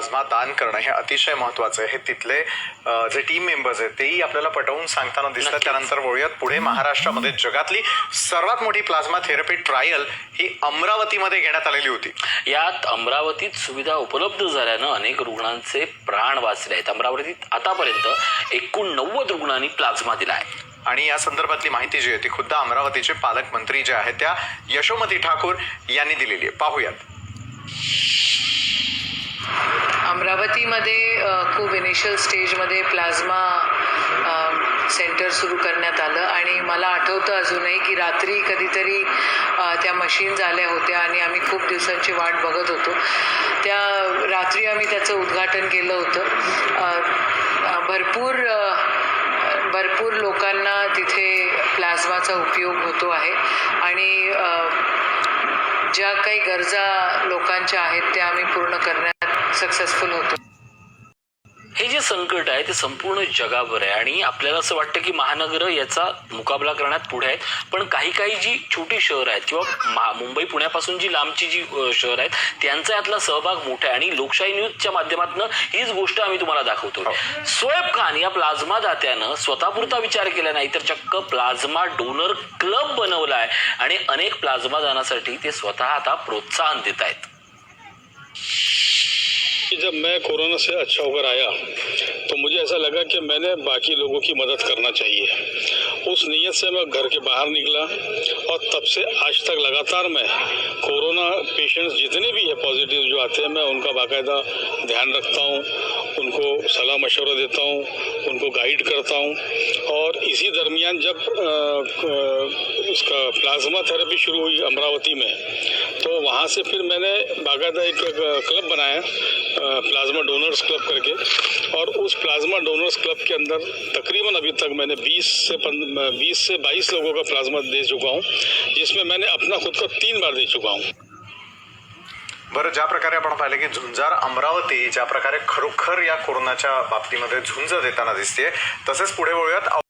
Plasma दान करणं हे अतिशय महत्वाचं आहे. हे तिथले जे टीम मेंबर्स आहेत तेही आपल्याला पटवून सांगताना दिसतात. त्यानंतर वळूयात पुढे महाराष्ट्रामध्ये जगातली सर्वात मोठी प्लाझ्मा थेरपी ट्रायल ही अमरावतीमध्ये घेण्यात आलेली होती. यात अमरावतीत सुविधा उपलब्ध झाल्यानं अनेक रुग्णांचे प्राण वाचले आहेत. अमरावतीत आतापर्यंत एकूण नव्वद रुग्णांनी प्लाझ्मा दिला आहे. आणि या संदर्भातली माहिती जी आहे ती खुद्द अमरावतीचे पालकमंत्री जे आहेत त्या यशोमती ठाकूर यांनी दिलेली आहे. पाहूयात. अमरावतीमध्ये खूप इनिशियल स्टेजमध्ये प्लाझ्मा सेंटर सुरू करण्यात आलं. आणि मला आठवतं अजूनही की रात्री कधीतरी त्या मशीन्स आल्या होत्या आणि आम्ही खूप दिवसांची वाट बघत होतो. त्या रात्री आम्ही त्याचं उद्घाटन केलं होतं. भरपूर भरपूर लोकांना तिथे प्लाझ्माचा उपयोग होतो आहे. आणि ज्या काही गरजा लोकांच्या आहेत त्या आम्ही पूर्ण करण्यात सक्सेसफुल होतो. हे जे संकट आहे ते संपूर्ण जगावर आहे. आणि आपल्याला असं वाटतं की महानगरं याचा मुकाबला करण्यात पुढे आहेत. पण काही काही जी छोटी शहरं आहेत किंवा मुंबई पुण्यापासून जी लांबची जी शहर आहेत त्यांचा यातला सहभाग मोठा आहे. आणि लोकशाही न्यूजच्या माध्यमातून हीच गोष्ट आम्ही तुम्हाला दाखवतो सोएब खान या प्लाझ्मा दात्यानं स्वतःपुरता विचार केला नाही तर चक्क प्लाझ्मा डोनर क्लब बनवला आहे. आणि अनेक प्लाझ्मा दानासाठी ते स्वतः आता प्रोत्साहन देत आहेत. कि जब मैं कोरोना से अच्छा होकर आया तो मुझे ऐसा लगा कि मैंने बाकी लोगों की मदद करना चाहिए। उस नीयत से मैं घर के बाहर निकला और तब से आज तक लगातार मैं कोरोना पेशेंट्स जितने भी है पॉजिटिव जो आते हैं, मैं उनका बाकायदा ध्यान रखता हूँ, उनको सलाह मशवरा देता हूँ, उनको गाइड करता हूँ। और इसी दरमियान जब उसका प्लाज्मा थेरेपी शुरू हुई अमरावती में तो वहाँ से फिर मैंने बाकायदा एक क्लब बनाया प्लाज्मा डोनर्स क्लब करके। और उस प्लाज्मा डोनर्स क्लब के अंदर तकरीबन अभी तक मैंने 20 से 20 से 22 लोगों का प्लाज्मा दे चुका हूँ, जिसमें मैंने अपना खुद का तीन बार दे चुका हूँ। बरं, ज्या प्रकारे आपण पाहिलं की झुंजार अमरावती, ज्या प्रकारे खरोखर या कोरोनाच्या बाबतीमध्ये झुंज देताना दिसते तसेच पुढे वळूयात.